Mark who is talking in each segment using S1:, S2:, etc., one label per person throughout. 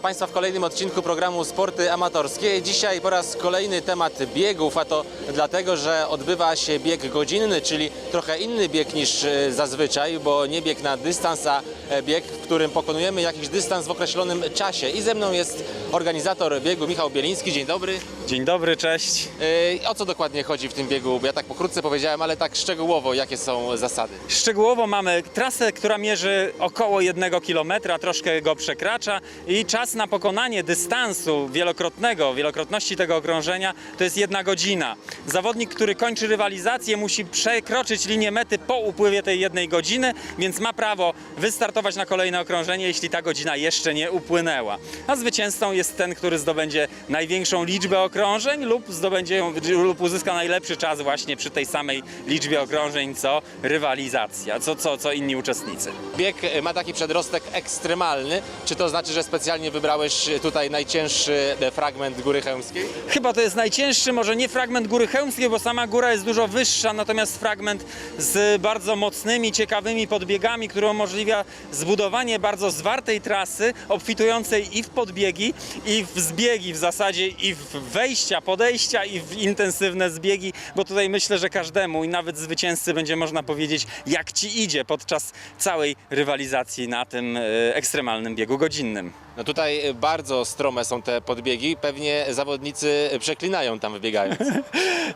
S1: Witam Państwa w kolejnym odcinku programu Sporty Amatorskie. Dzisiaj po raz kolejny temat biegów, a to dlatego, że odbywa się bieg godzinny, czyli trochę inny bieg niż e, zazwyczaj, bo nie bieg na dystans, a e, bieg, w którym pokonujemy jakiś dystans w określonym czasie. I ze mną jest organizator biegu Michał Bieliński. Dzień dobry.
S2: Dzień dobry, cześć.
S1: E, O co dokładnie chodzi w tym biegu? Ja tak pokrótce powiedziałem, ale tak szczegółowo, jakie są zasady?
S2: Szczegółowo mamy trasę, która mierzy około jednego kilometra, troszkę go przekracza i czas na pokonanie dystansu wielokrotnego, wielokrotności tego okrążenia to jest jedna godzina. Zawodnik, który kończy rywalizację musi przekroczyć linię mety po upływie tej jednej godziny, więc ma prawo wystartować na kolejne okrążenie, jeśli ta godzina jeszcze nie upłynęła. A zwycięzcą jest ten, który zdobędzie największą liczbę okrążeń lub zdobędzie lub uzyska najlepszy czas właśnie przy tej samej liczbie okrążeń, co rywalizacja, co, co, co inni uczestnicy.
S1: Bieg ma taki przedrostek ekstremalny. Czy to znaczy, że specjalnie wybrałeś tutaj najcięższy e, fragment Góry Chełmskiej?
S2: Chyba to jest najcięższy, może nie fragment Góry Chełmskiej, bo sama góra jest dużo wyższa, natomiast fragment z bardzo mocnymi, ciekawymi podbiegami, który umożliwia zbudowanie bardzo zwartej trasy, obfitującej i w podbiegi, i w zbiegi w zasadzie, i w wejścia, podejścia, i w intensywne zbiegi, bo tutaj myślę, że każdemu i nawet zwycięzcy będzie można powiedzieć, jak ci idzie podczas całej rywalizacji na tym e, ekstremalnym biegu godzinnym.
S1: No tutaj e, bardzo strome są te podbiegi. Pewnie zawodnicy przeklinają tam wybiegając.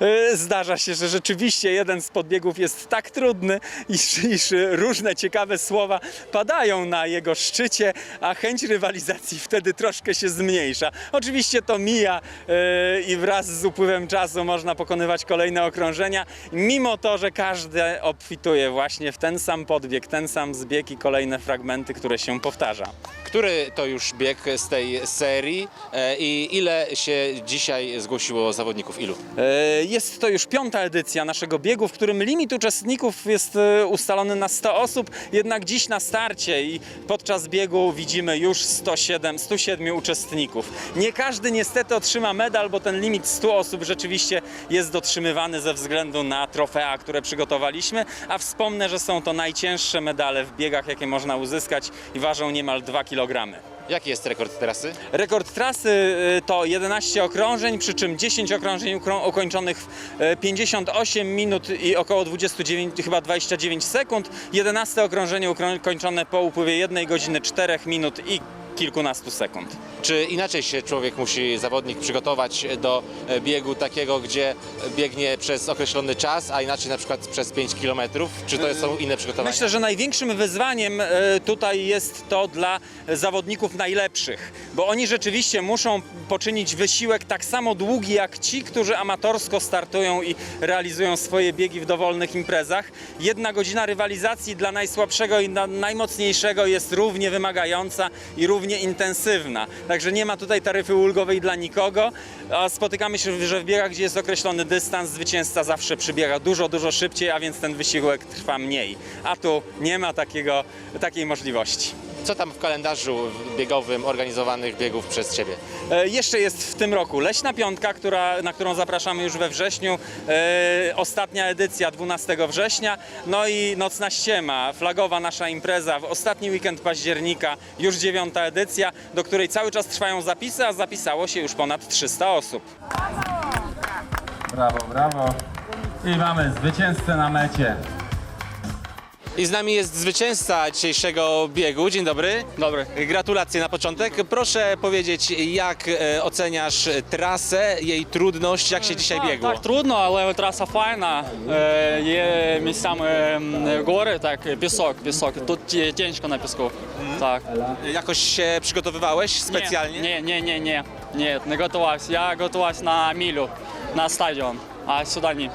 S2: E, Zdarza się, że rzeczywiście jeden z podbiegów jest tak trudny, iż, iż różne ciekawe słowa padają na jego szczycie, a chęć rywalizacji wtedy troszkę się zmniejsza. Oczywiście to mija e, i wraz z upływem czasu można pokonywać kolejne okrążenia, mimo to, że każdy obfituje właśnie w ten sam podbieg, ten sam zbieg i kolejne fragmenty, które się powtarza.
S1: Który to już bieg z tej serii e, i ile się dzisiaj zgłosiło zawodników? Ilu?
S2: E, Jest to już piąta edycja naszego biegu, w którym limit uczestników jest e, ustalony na 100 osób, jednak dziś na starcie i podczas biegu widzimy już 107, 107 uczestników. Nie każdy niestety otrzyma medal, bo ten limit 100 osób rzeczywiście jest dotrzymywany ze względu na trofea, które przygotowaliśmy, a wspomnę, że są to najcięższe medale w biegach, jakie można uzyskać i ważą niemal 2 kg.
S1: Jaki jest rekord trasy?
S2: Rekord trasy y, to 11 okrążeń, przy czym 10 okrążeń ukończonych w y, 58 minut i około 29, chyba 29 sekund. 11 okrążenie ukończone po upływie 1 godziny 4 minut i kilkunastu sekund.
S1: Czy inaczej się człowiek musi, zawodnik przygotować do e, biegu takiego, gdzie biegnie przez określony czas, a inaczej na przykład przez 5 km? Czy to są inne przygotowania?
S2: Myślę, że największym wyzwaniem e, tutaj jest to dla zawodników najlepszych, bo oni rzeczywiście muszą poczynić wysiłek tak samo długi jak ci, którzy amatorsko startują i realizują swoje biegi w dowolnych imprezach. Jedna godzina rywalizacji dla najsłabszego i na- najmocniejszego jest równie wymagająca i równie intensywna. Także nie ma tutaj taryfy ulgowej dla nikogo. Spotykamy się, że w biegach, gdzie jest określony dystans, zwycięzca zawsze przybiega dużo, dużo szybciej, a więc ten wysiłek trwa mniej. A tu nie ma takiego, takiej możliwości.
S1: Co tam w kalendarzu biegowym organizowanych biegów przez Ciebie?
S2: E, Jeszcze jest w tym roku Leśna Piątka, która, na którą zapraszamy już we wrześniu. E, ostatnia edycja 12 września. No i Nocna Ściema, flagowa nasza impreza w ostatni weekend października, już dziewiąta edycja, do której cały czas trwają zapisy, a zapisało się już ponad 300 osób.
S3: Brawo, brawo. I mamy zwycięzcę na mecie.
S1: I z nami jest zwycięzca dzisiejszego biegu. Dzień dobry.
S4: Dobry.
S1: Gratulacje na początek. Proszę powiedzieć, jak e, oceniasz trasę, jej trudność, jak się dzisiaj
S4: Tak,
S1: biegło?
S4: Так, трудно, але траса файна. Е, є місцями м, гори, так, пісок, пісок. Тут є тінечка на піску. Так.
S1: Jakoś się przygotowywałeś specjalnie?
S4: Ні, ні, ні, ні, ні, не готувався. Я готувався на мілю, на стадіон, а сюди ні.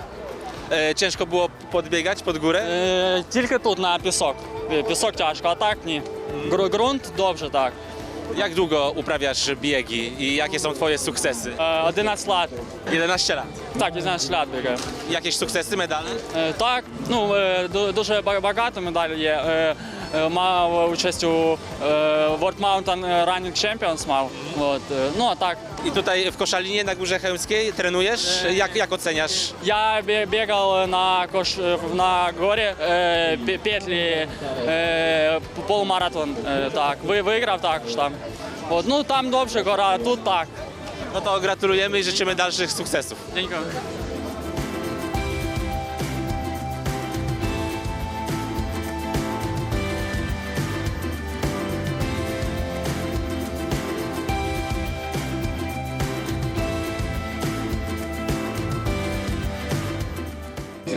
S1: E, ciężko było podbiegać pod górę?
S4: E, tylko tu na piesok. Piesok ciężko, a tak nie. Mm. Gr grunt dobrze, tak.
S1: Jak długo uprawiasz biegi i jakie są twoje sukcesy?
S4: E, 11 lat.
S1: 11 lat?
S4: Tak, 11 lat biegam.
S1: Jakieś sukcesy, medale?
S4: E, tak, no, e, du duże, bogate medale jest Е, е, Мав участь у е, World Mountain Running Champions мав. От, е, ну а так.
S1: I tutaj w Koszalinie na Górze Chełmskiej trenujesz? Jak, jak oceniasz?
S4: Я бі- бігав на кош на горі е, пі- петлі е, полумаратон. Е, так, ви виграв також там. Вот, ну там dobrze гора, а тут так.
S1: No to gratulujemy i życzymy dalszych sukcesów.
S4: Dziękuję.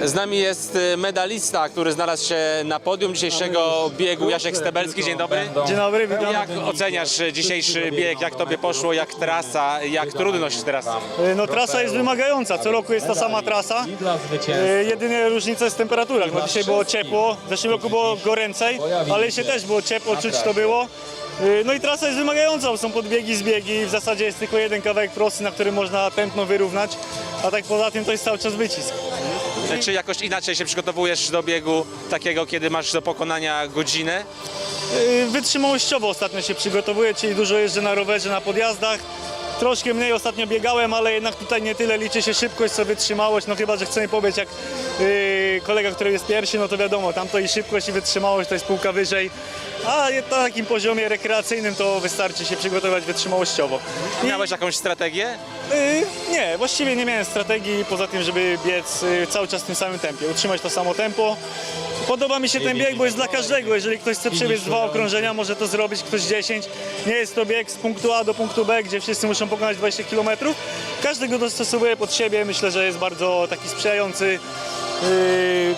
S1: Z nami jest y, medalista, który znalazł się na podium dzisiejszego biegu, Jasiek Stebelski. Dzień dobry.
S5: Dzień dobry, witam.
S1: Jak oceniasz y, dzisiejszy bieg? Jak tobie poszło? Jak trasa? Jak trudność teraz?
S5: E, No trasa jest wymagająca, co roku jest ta sama trasa. E. Jedynie różnica jest w temperaturach. No dzisiaj było ciepło, w zeszłym roku było goręcej, ale dzisiaj też było ciepło, czuć to było. E, No i trasa jest wymagająca, bo są podbiegi, zbiegi. W zasadzie jest tylko jeden kawałek prosty, na którym można tętno wyrównać, a tak poza tym to jest cały czas wycisk.
S1: Czy jakoś inaczej się przygotowujesz do biegu takiego, kiedy masz do pokonania godzinę?
S5: E, Wytrzymałościowo ostatnio się przygotowuję, czyli dużo jeżdżę na rowerze, na podjazdach. Troszkę mniej ostatnio biegałem, ale jednak tutaj nie tyle liczy się szybkość, co wytrzymałość. No chyba, że chcemy pobiec jak yy, kolega, który jest pierwszy, no to wiadomo, tam to i szybkość i wytrzymałość to jest półka wyżej. A na takim poziomie rekreacyjnym to wystarczy się przygotować wytrzymałościowo. I,
S1: Miałeś jakąś strategię?
S5: yy, nie, właściwie nie miałem strategii poza tym, żeby biec yy, cały czas w tym samym tempie, utrzymać to samo tempo. Podoba mi się ten bieg, bo jest dla każdego. Jeżeli ktoś chce przebiec dwa okrążenia, może to zrobić, ktoś 10. Nie jest to bieg z punktu A do punktu B, gdzie wszyscy muszą pokonać 20 km. Każdy go dostosowuje pod siebie. Myślę, że jest bardzo taki sprzyjający yy,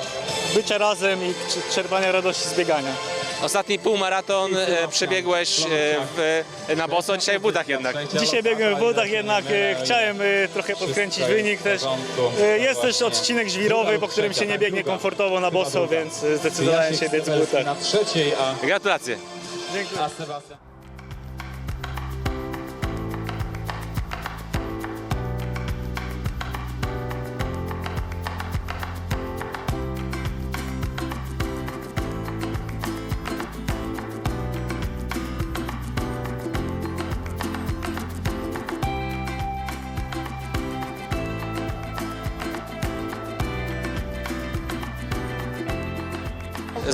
S5: bycia razem i cz- czerpania radości z biegania.
S1: Ostatni półmaraton e, przebiegłeś e, w, na boso, dzisiaj w butach jednak.
S5: Dzisiaj biegłem w wodach, jednak e, chciałem e, trochę podkręcić wynik też. E, Jest też odcinek żwirowy, po którym się nie biegnie komfortowo na boso, więc e, zdecydowałem się biec w butach.
S3: Na trzeciej, a,
S1: Gratulacje.
S5: Dziękuję.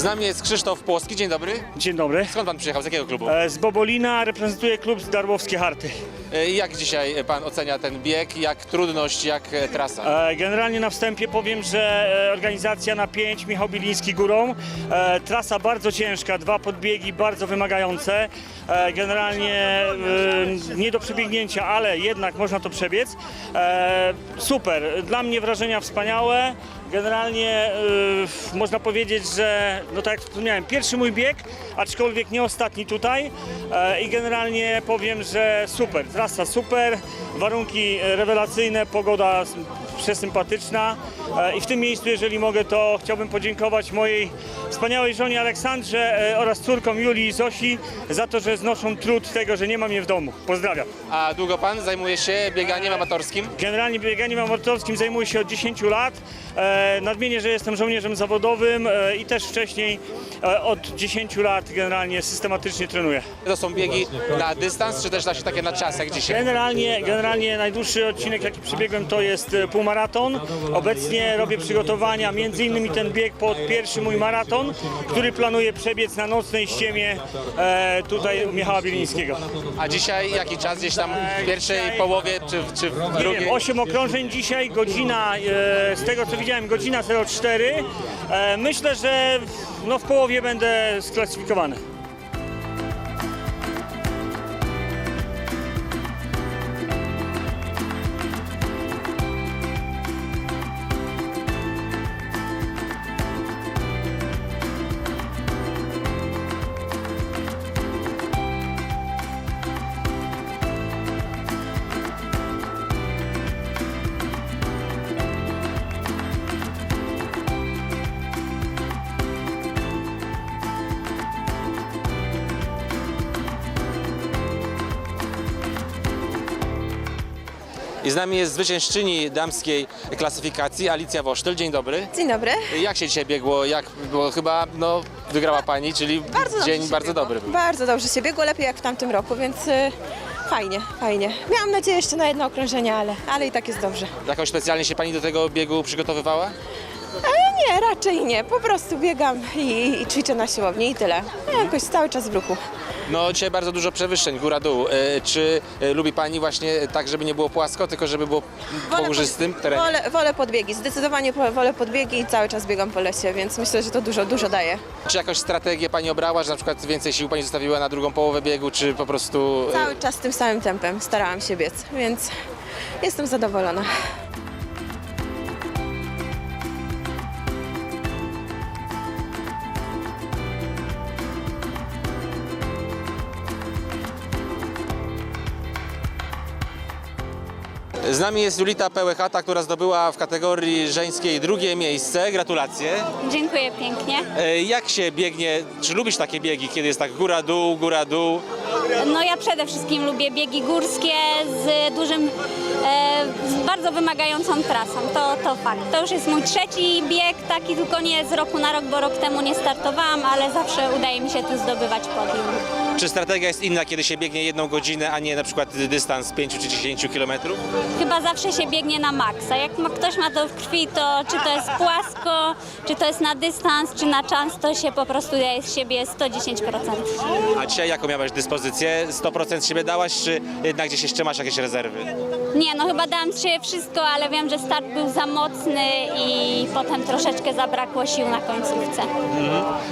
S1: Z nami jest Krzysztof Płoski. Dzień dobry.
S6: Dzień dobry.
S1: Skąd pan przyjechał? Z jakiego klubu?
S6: E, Z Bobolina reprezentuję klub Darłowskie Harty.
S1: E, Jak dzisiaj pan ocenia ten bieg? Jak trudność, jak e, trasa?
S6: E, Generalnie na wstępie powiem, że e, organizacja na 5, Michał Biliński górą. E, Trasa bardzo ciężka, dwa podbiegi bardzo wymagające. E, Generalnie e, nie do przebiegnięcia, ale jednak można to przebiec. E, Super, dla mnie wrażenia wspaniałe. Generalnie e, można powiedzieć, że no tak jak wspomniałem, pierwszy mój bieg, aczkolwiek nie ostatni tutaj. E, I generalnie powiem, że super, trasa super, warunki e, rewelacyjne, pogoda przesympatyczna. E, I w tym miejscu, jeżeli mogę, to chciałbym podziękować mojej wspaniałej żonie Aleksandrze oraz córkom Julii i Zosi za to, że znoszą trud tego, że nie mam je w domu. Pozdrawiam.
S1: A długo pan zajmuje się bieganiem amatorskim?
S6: Generalnie bieganiem amatorskim zajmuję się od 10 lat. Nadmienię, że jestem żołnierzem zawodowym e, i też wcześniej e, od 10 lat generalnie systematycznie trenuję.
S1: To są biegi na dystans, czy też właśnie takie na czas, jak dzisiaj?
S6: Generalnie, generalnie najdłuższy odcinek jaki przebiegłem to jest e, półmaraton. Obecnie robię przygotowania, między innymi ten bieg pod pierwszy mój maraton, który planuję przebiec na nocnej ściemie tutaj u Michała Bilińskiego.
S1: A dzisiaj jaki czas? Gdzieś tam w pierwszej połowie, czy, czy w
S6: Nie
S1: drugiej?
S6: wiem, 8 okrążeń dzisiaj, godzina, z tego co widziałem, godzina 04. E, myślę, że no, w połowie będę sklasyfikowany.
S1: I z nami jest zwyciężczyni damskiej klasyfikacji, Alicja Wosztyl. Dzień dobry.
S7: Dzień dobry.
S1: Jak się dzisiaj biegło? Jak było? Chyba no, wygrała pani, czyli
S7: Bardzo dobrze
S1: dzień
S7: się
S1: bardzo
S7: biegło.
S1: dobry był.
S7: Bardzo dobrze się biegło, lepiej jak w tamtym roku, więc y, fajnie, fajnie. Miałam nadzieję jeszcze na jedno okrążenie, ale, ale i tak jest dobrze.
S1: Jakoś specjalnie się pani do tego biegu przygotowywała?
S7: Nie, raczej nie. Po prostu biegam i, i ćwiczę na siłowni i tyle. Jakoś cały czas w ruchu.
S1: No dzisiaj bardzo dużo przewyższeń, góra-dół. E, Czy e, lubi Pani właśnie tak, żeby nie było płasko, tylko żeby było
S7: Wolę
S1: terenie?
S7: Wolę, wolę podbiegi, zdecydowanie wolę podbiegi i cały czas biegam po lesie, więc myślę, że to dużo, dużo daje.
S1: Czy jakąś strategię Pani obrała, że na przykład więcej sił Pani zostawiła na drugą połowę biegu, czy po prostu... e,
S7: Cały czas tym samym tempem starałam się biec, więc jestem zadowolona.
S1: Z nami jest Julita Pełechata, która zdobyła w kategorii żeńskiej drugie miejsce. Gratulacje.
S8: Dziękuję pięknie.
S1: E, Jak się biegnie, czy lubisz takie biegi, kiedy jest tak góra-dół, góra-dół?
S8: No ja przede wszystkim lubię biegi górskie z dużym, e, z bardzo wymagającą trasą. To, to fakt. To już jest mój trzeci bieg, taki tylko nie z roku na rok, bo rok temu nie startowałam, ale zawsze udaje mi się tu zdobywać podium.
S1: Czy strategia jest inna, kiedy się biegnie jedną godzinę, a nie na przykład dystans 5 czy 10 kilometrów?
S8: Chyba zawsze się biegnie na maksa. Jak ma, ktoś ma to w krwi, to czy to jest płasko, czy to jest na dystans, czy na czas, to się po prostu daje z siebie 110%.
S1: A dzisiaj jaką miałaś dyspozycję? 100% siebie dałaś, czy jednak gdzieś jeszcze masz jakieś rezerwy?
S8: Nie, no chyba dałam z siebie wszystko, ale wiem, że start był za mocny i potem troszeczkę zabrakło sił na końcówce.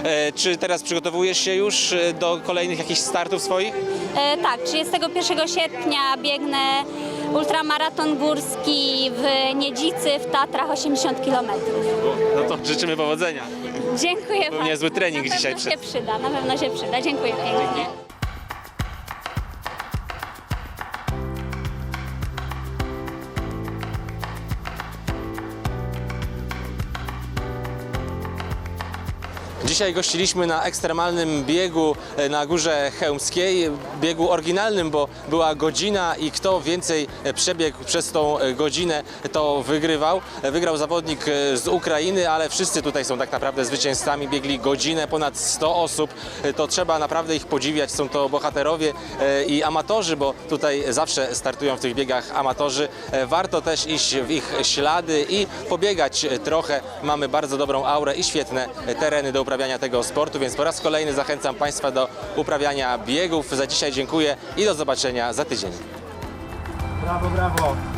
S1: E, czy teraz przygotowujesz się już e, do kolejnych jakichś startów swoich?
S8: E, tak, 31 sierpnia biegnę ultramaraton górski w Niedzicy w Tatrach 80 km.
S1: No to życzymy powodzenia.
S8: Dziękuję
S1: Był
S8: bardzo.
S1: niezły trening
S8: na
S1: dzisiaj
S8: pewno
S1: przed-
S8: się przyda, na pewno się przyda. Dziękuję pięknie.
S1: Dzisiaj gościliśmy na ekstremalnym biegu e, na Górze Chełmskiej, biegu oryginalnym, bo była godzina i kto więcej e, przebiegł przez tą e, godzinę, to wygrywał. Wygrał zawodnik z Ukrainy, ale wszyscy tutaj są tak naprawdę zwycięzcami, biegli godzinę, ponad 100 osób. To trzeba naprawdę ich podziwiać, są to bohaterowie i amatorzy, bo tutaj zawsze startują w tych biegach amatorzy. Warto też iść w ich ślady i pobiegać trochę. Mamy bardzo dobrą aurę i świetne tereny do uprawiania tego sportu, więc po raz kolejny zachęcam Państwa do uprawiania biegów. Za dzisiaj dziękuję i do zobaczenia za tydzień.
S3: Brawo, brawo.